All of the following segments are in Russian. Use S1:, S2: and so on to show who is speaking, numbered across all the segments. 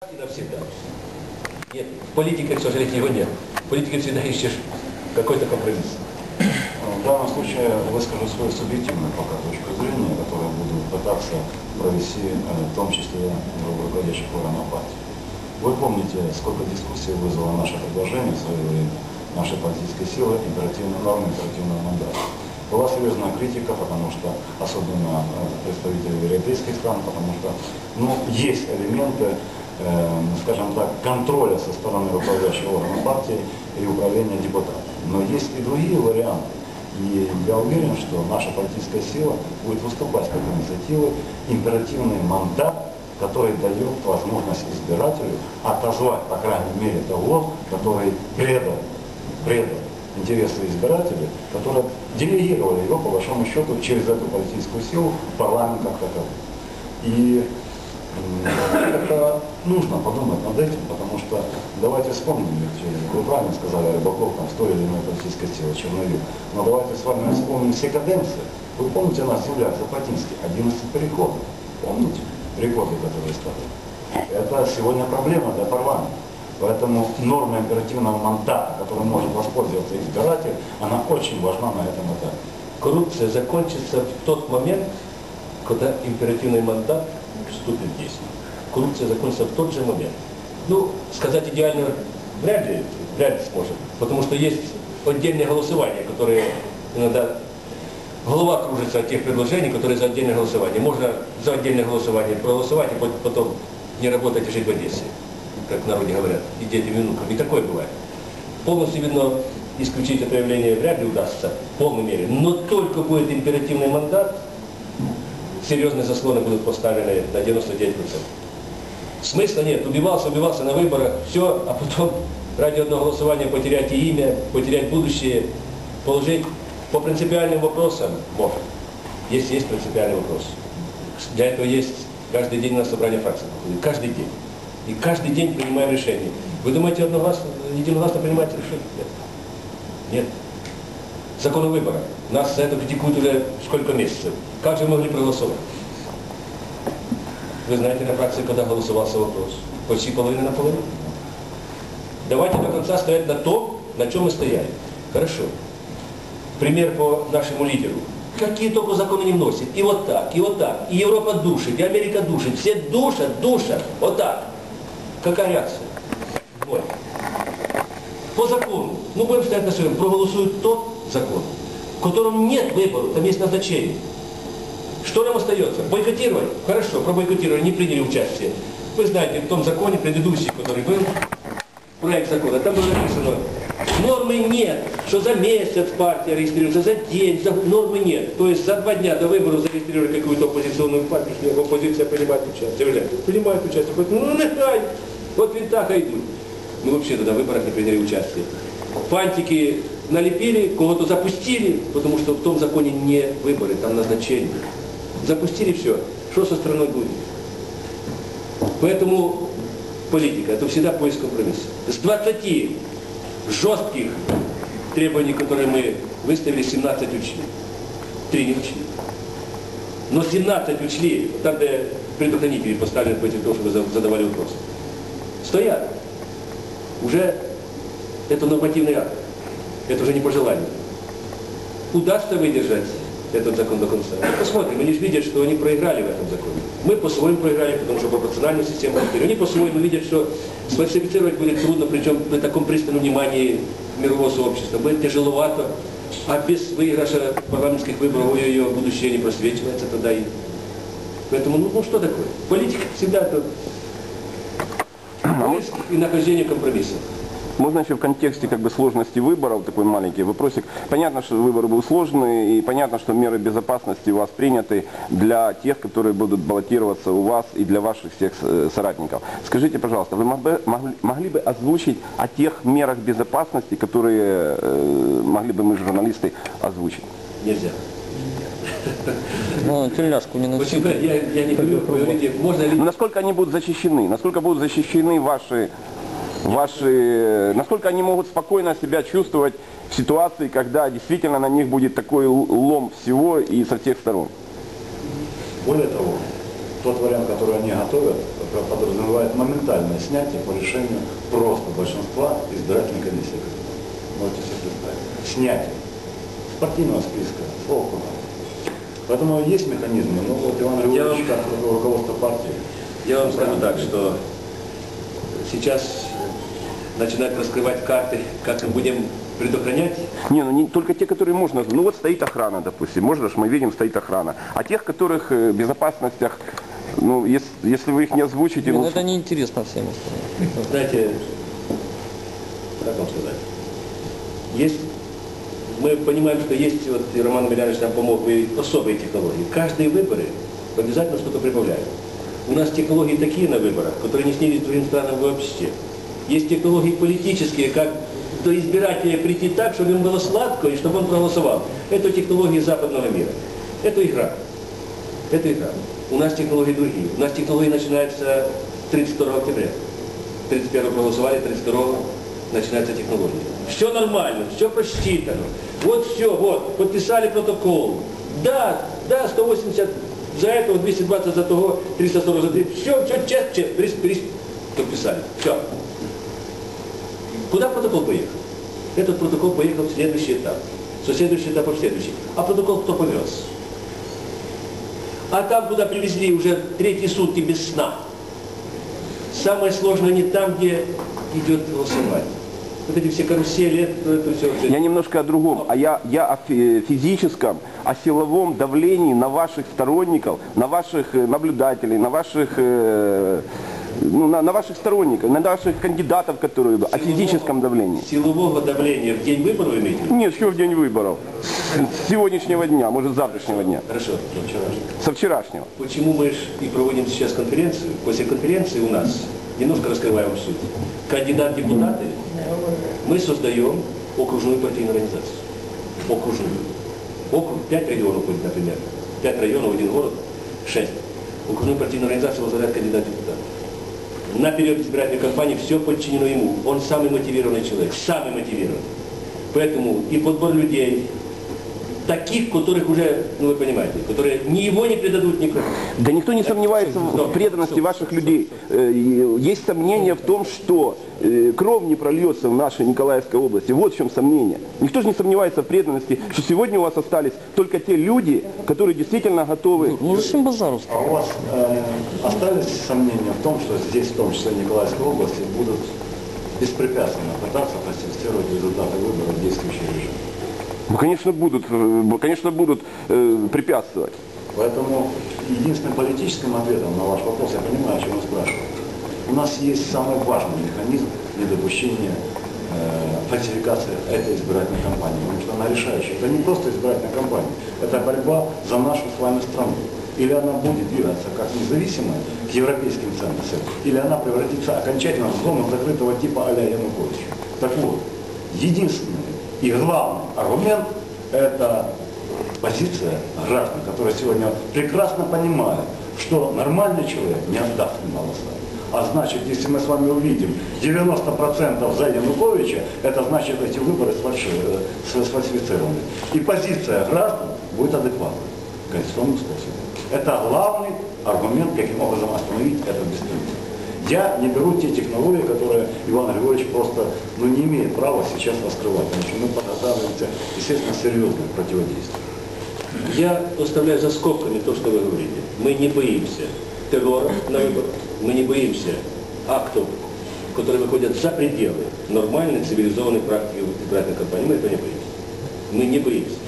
S1: и навсегда. Нет, в политике, к сожалению, его нет. В политике всегда ищешь какой-то компромисс.
S2: В данном случае выскажу свою субъективную пока точку зрения, которую буду пытаться провести, э, в том числе в руководящих органах партии. Вы помните, сколько дискуссий вызвало наше предложение в свое время, нашей политической силы, императивной нормы, императивного мандата. Была серьезная критика, потому что, особенно э, представители европейских стран, потому что ну, есть элементы, э, скажем так, контроля со стороны руководящего органа партии и управления депутатами. Но есть и другие варианты. И я уверен, что наша политическая сила будет выступать как инициатива, императивный мандат, который дает возможность избирателю отозвать, по крайней мере, того, который предал, предал интересы избирателей, которые делегировали его, по большому счету, через эту политическую силу в парламент как таковой. И это нужно подумать над этим, потому что давайте вспомним, ведь э, вы правильно сказали, Рыбаков, там, с той или иной политической силы, Черновик, но давайте с вами вспомним все каденции. Вы помните наш земляк Запатинский, 11 переходов, помните переходы, которые стали? Это сегодня проблема для парламента. Поэтому норма императивного мандата, которым может воспользоваться избиратель, она очень важна на этом этапе.
S1: Коррупция закончится в тот момент, когда императивный мандат вступит в действие. Коррупция закончится в тот же момент. Ну, сказать идеально вряд ли, вряд ли сможем. Потому что есть отдельные голосования, которые иногда голова кружится от тех предложений, которые за отдельное голосование. Можно за отдельное голосование проголосовать, и потом не работать и жить в Одессе, как в народе говорят, и детям, и внукам. И такое бывает. Полностью, видно, исключить это явление вряд ли удастся в полной мере. Но только будет императивный мандат, серьезные заслоны будут поставлены на 99%. Смысла нет. Убивался, убивался на выборах, все, а потом ради одного голосования потерять и имя, потерять будущее, положить по принципиальным вопросам можно. Если есть принципиальный вопрос. Для этого есть каждый день на собрание фракции. Каждый день. И каждый день принимаем решение. Вы думаете, одногласно, единогласно принимаете решение? Нет. Нет. Законы выбора. Нас за это критикуют уже сколько месяцев. Как же могли проголосовать? Вы знаете на фракции, когда голосовался вопрос? Почти половина на половину. Давайте до конца стоять на том, на чем мы стояли. Хорошо. Пример по нашему лидеру. Какие только законы не вносит. И вот так, и вот так. И Европа душит, и Америка душит. Все душат, душат. Вот так. Какая реакция? Вот. По закону. Ну, будем стоять на своем. Проголосуют тот закон, в котором нет выбора, там есть назначение. Что нам остается? Бойкотировать? Хорошо, пробойкотировали, не приняли участие. Вы знаете, в том законе предыдущий, который был, проект закона, там было написано, нормы нет, что за месяц партия регистрируется, за день, за... нормы нет. То есть за два дня до выборов зарегистрировали какую-то оппозиционную партию, что оппозиция принимает участие. Заявляют, принимает участие, Говорят, ну нехай, вот и идут. Мы вообще тогда в выборах не приняли участие. Фантики налепили, кого-то запустили, потому что в том законе не выборы, там назначение. Запустили все. Что со страной будет? Поэтому политика – это всегда поиск компромисса. С 20 жестких требований, которые мы выставили, 17 учли. Три не учли. Но 17 учли, там, где предохранители поставлены против того, чтобы задавали вопросы. Стоят. Уже это нормативный акт. Это уже не по желанию. Удастся выдержать этот закон до конца. Ну, посмотрим, они же видят, что они проиграли в этом законе. Мы по-своему проиграли, потому что пропорциональную систему теперь. Они по-своему видят, что сфальсифицировать будет трудно, причем при таком пристальном внимании мирового сообщества. Будет тяжеловато, а без выигрыша парламентских выборов ее будущее не просвечивается тогда и... Поэтому, ну, ну что такое? Политика всегда это поиск и нахождение компромиссов.
S3: Можно еще в контексте как бы сложности выборов, такой маленький вопросик. Понятно, что выборы будут сложные, и понятно, что меры безопасности у вас приняты для тех, которые будут баллотироваться у вас и для ваших всех э, соратников. Скажите, пожалуйста, вы могли, могли, бы озвучить о тех мерах безопасности, которые э, могли бы мы, журналисты, озвучить?
S1: Нельзя.
S4: Ну, тельняшку не носите.
S1: я, я не говорю, говорите, можно ли...
S3: Насколько они будут защищены? Насколько будут защищены ваши, ваши, насколько они могут спокойно себя чувствовать в ситуации, когда действительно на них будет такой лом всего и со всех сторон?
S2: Более того, тот вариант, который они готовят, подразумевает моментальное снятие по решению просто большинства избирательной комиссии. Можете себе представить. Снятие с партийного списка, с округа. Поэтому есть механизмы, но вот Иван Григорьевич, как руководство партии,
S1: Я вам скажу так, что сейчас начинают раскрывать карты, как мы будем предохранять.
S3: Не, ну не только те, которые можно. Ну вот стоит охрана, допустим. Можно же мы видим, стоит охрана. А тех, которых э, в безопасностях, ну, если, если вы их не озвучите, ну,
S4: это неинтересно всем остальным.
S1: Знаете, как вам сказать? Есть, мы понимаем, что есть, вот и Роман Милянович нам помог, и особые технологии. Каждые выборы обязательно что-то прибавляют. У нас технологии такие на выборах, которые не снились другим странам вообще. Есть технологии политические, как до избирателя прийти так, чтобы им было сладко и чтобы он проголосовал. Это технологии западного мира. Это игра. Это игра. У нас технологии другие. У нас технологии начинаются 32 октября. 31 проголосовали, 32 начинается технология. Все нормально, все просчитано. Вот все, вот, подписали протокол. Да, да, 180 за этого, 220 за того, 340 за 3. Все, все, чест, чест, перес, перес, подписали. Все. Куда протокол поехал? Этот протокол поехал в следующий этап. Со следующий этап в следующий. А протокол кто повез? А там, куда привезли уже третьи сутки без сна. Самое сложное не там, где идет голосование. Вот эти все карусели, это, все.
S3: я немножко о другом. А я, я о фи- физическом, о силовом давлении на ваших сторонников, на ваших э, наблюдателей, на ваших, э, ну, на, на ваших сторонников, на ваших кандидатов, которые... О физическом давлении.
S1: Силового давления в день выборов имеете?
S3: Нет, еще в день выборов. С сегодняшнего дня, может, с завтрашнего дня.
S1: Хорошо, ну, вчерашний.
S3: Со вчерашнего.
S1: Почему мы и проводим сейчас конференцию? После конференции у нас, немножко раскрываем суть, кандидат в депутаты, мы создаем окружную партийную организацию. Окружную. Округ, пять регионов будет, например. Пять районов, один город, шесть. Окружную партийную организацию возглавляет кандидат в депутаты. На период избирательной кампании все подчинено ему. Он самый мотивированный человек, самый мотивированный. Поэтому и подбор людей, таких, которых уже, ну вы понимаете, которые ни его не предадут никому.
S3: Да никто не сомневается в преданности ваших людей. Э, Есть сомнение в том, что э, кровь не прольется в нашей Николаевской области. Вот в чем сомнение. Никто же не сомневается в преданности, что сегодня у вас остались только те люди, которые действительно готовы.
S4: Ну зачем базару
S2: А у вас э, остались сомнения в том, что здесь, в том числе в Николаевской области, будут беспрепятственно пытаться фальсифицировать результаты выборов действующий режим?
S3: Ну, конечно, будут, э, конечно, будут э, препятствовать.
S2: Поэтому единственным политическим ответом на ваш вопрос, я понимаю, о чем вы спрашиваете, у нас есть самый важный механизм недопущения э, фальсификации этой избирательной кампании, потому что она решающая. Это не просто избирательная кампания, это борьба за нашу с вами страну. Или она будет двигаться как независимая к европейским ценностям, или она превратится окончательно в зону закрытого типа а-ля Януковича. Так вот, единственный и главный аргумент – это позиция граждан, которые сегодня прекрасно понимают, что нормальный человек не отдаст им голоса. А значит, если мы с вами увидим 90% за Януковича, это значит, эти выборы э, сфальсифицированы. И позиция граждан будет адекватной конституционным способом. Это главный аргумент, каким образом остановить это беспредел. Я не беру те технологии, которые Иван Григорьевич просто ну, не имеет права сейчас раскрывать, что мы подготавливаемся, естественно, серьезно к противодействию.
S1: Я оставляю за скобками то, что вы говорите. Мы не боимся террора на выборах, мы не боимся актов, которые выходят за пределы нормальной цивилизованной практики избирательной кампании. Мы этого не боимся. Мы не боимся.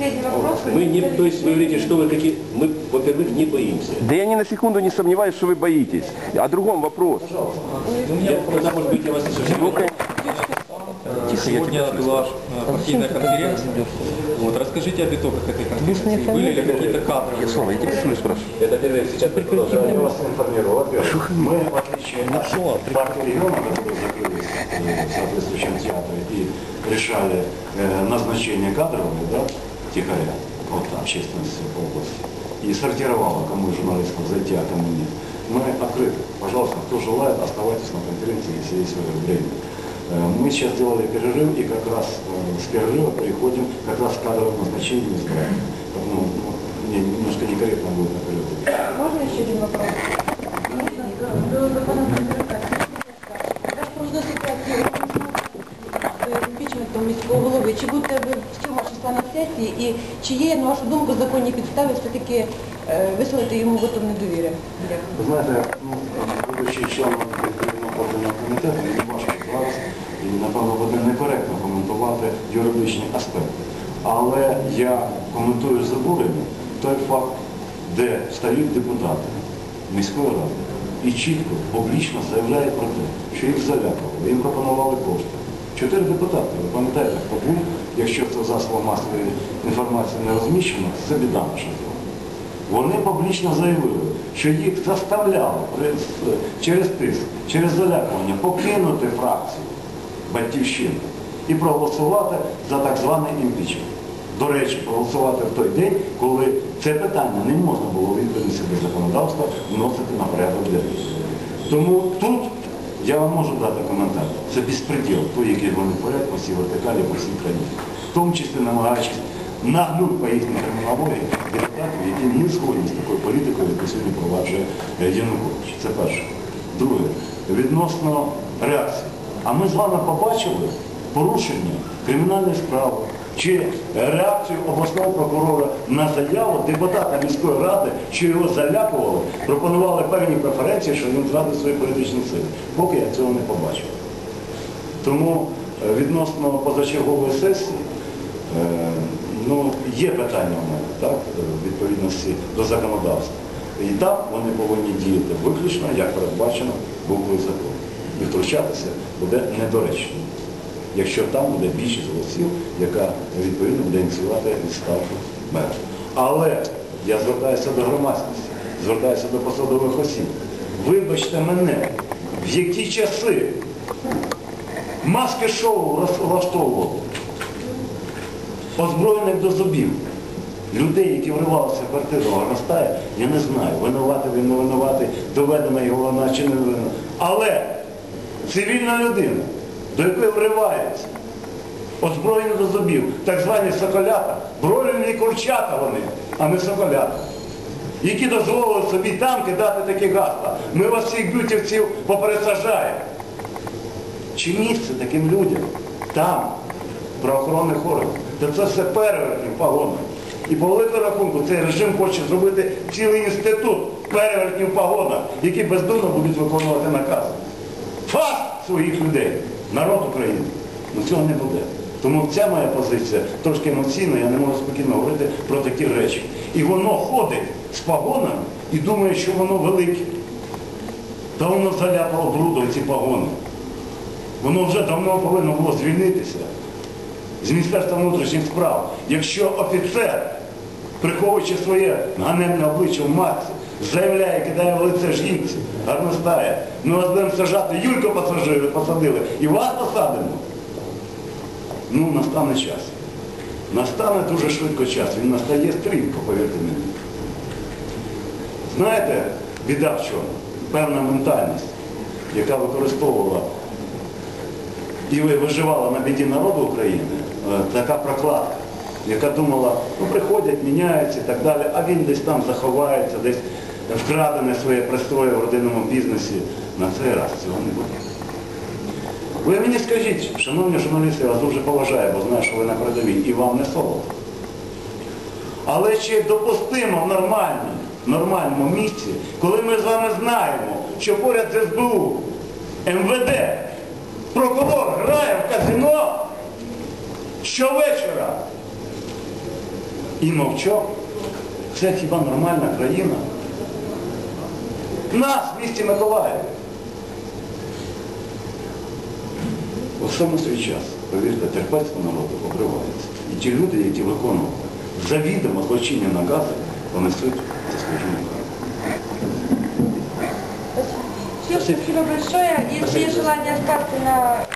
S5: Последний вопрос.
S1: Мы не, то есть вы говорите, что вы какие... Мы, во-первых, не боимся.
S3: Да я ни на секунду не сомневаюсь, что вы боитесь. О другом вопрос.
S1: Я, тогда, может быть, я вас не совсем...
S3: Ну, кон-
S6: Сегодня была э, партийная конференция. Вот, расскажите об итогах этой конференции. Были ли какие-то кадры?
S3: Слава, я тебя слышу, спрашиваю.
S1: Это первое, сейчас мы продолжаем.
S2: Я вас информирую. Во-первых, мы, в отличие от партии региона, которые закрылись в соответствующем театре и решали э, назначение кадровые, да, тихоря от общественности по области, и сортировала, кому из журналистов зайти, а кому нет. Мы открыты. Пожалуйста, кто желает, оставайтесь на конференции, если есть время. Э, Мы сейчас сделали перерыв, и как раз э, с перерыва переходим как раз к кадровым назначениям избирателей. Поэтому ну, мне немножко некорректно будет наперед.
S5: Можно еще один вопрос? до пана Бондаренка. Я ж просто ситуацію з імпічментом міського голови. Чи будете ви 7 числа на сесії і чи є, на вашу думку, законні підстави все-таки е, висловити йому вотом недовіри?
S2: Ви знаєте, ну, будучи членом відповідного комітету, не важко зараз і, напевно, буде некоректно коментувати юридичні аспекти. Але я коментую з той факт, де стають депутати міської ради і чітко, публічно заявляють про те, що їх залякували, їм пропонували кошти. Чотири депутати, ви пам'ятаєте, хто був, якщо це засоби масової інформації не розміщено, це біда наша. Вони публічно заявили, що їх заставляли через тиск, через залякування покинути фракцію Батьківщини і проголосувати за так званий імпічмент. До речі, проголосувати в той день, коли це питання не можна було відповідності до законодавства вносити на порядок денний. Тому тут я вам можу дати коментар. Це безпреділ, той, який вони творять по всій вертикалі, по всій країні. В тому числі намагаючись нагнуть по їхній термінології депутатів, які не згодні з такою політикою, яку сьогодні проваджує е, Янукович. Це перше. Друге, відносно реакції. А ми з вами побачили порушення кримінальної справи чи реакцію обласного прокурора на заяву депутата міської ради, що його залякували, пропонували певні преференції, що він зрадив свої політичні сили. Поки я цього не побачив. Тому е, відносно позачергової сесії, е, ну, є питання у мене, так, е, в відповідності до законодавства. І там вони повинні діяти виключно, як передбачено буквою закону. І втручатися буде недоречно, якщо там буде більшість голосів, яка відповідно буде ініціювати відставку мера. Але я звертаюся до громадськості, звертаюся до посадових осіб. Вибачте мене, в які часи маски шоу влаштовували, озброєних до зубів. Людей, які вривалися в квартиру, Горностая, я не знаю, винуватий він не винуватий, доведена його вона чи не доведена. Але цивільна людина, до якої вривається, озброєні до зубів, так звані соколята, бройлерні курчата вони, а не соколята, які дозволили собі там кидати такі гасла. Ми вас всіх бютівців попересажаємо. Чи місце таким людям там, в правоохоронних органах, то це все перевертні погони. І по великому рахунку цей режим хоче зробити цілий інститут перевертнів в погонах, які бездумно будуть виконувати накази. Факт своїх людей, народ України. Ну цього не буде. Тому ця моя позиція трошки емоційна, я не можу спокійно говорити про такі речі. І воно ходить з погонами і думає, що воно велике. Та воно заляпало брудом ці погони. Воно вже давно повинно було звільнитися з Міністерства внутрішніх справ. Якщо офіцер, приховуючи своє ганебне обличчя в масці, заявляє, кидає в лице жінці, гарно стає, ми вас будемо сажати, Юльку посадили, посадили, і вас посадимо. Ну, настане час. Настане дуже швидко час. Він настає стрімко, повірте мені. Знаєте, біда в чому? Певна ментальність, яка використовувала і виживала на біді народу України, е, така прокладка, яка думала, ну приходять, міняються і так далі, а він десь там заховається, десь вкрадене своє пристрої в родинному бізнесі. На цей раз цього не буде. Ви мені скажіть, шановні журналісти, я вас дуже поважаю, бо знаю, що ви на передовій, і вам не солодко. Але чи допустимо в нормальному, нормальному місці, коли ми з вами знаємо, що поряд з СБУ, МВД, прокурор грає в казино щовечора і мовчок, це хіба нормальна країна? Нас в місті Миколаїв. У всьому свій час, повірте, терпецького народу обривається. І ті люди, які виконували завідомо злочинні накази, понесуть заслужену кару.
S5: Всем спасибо большое. Если есть желание остаться на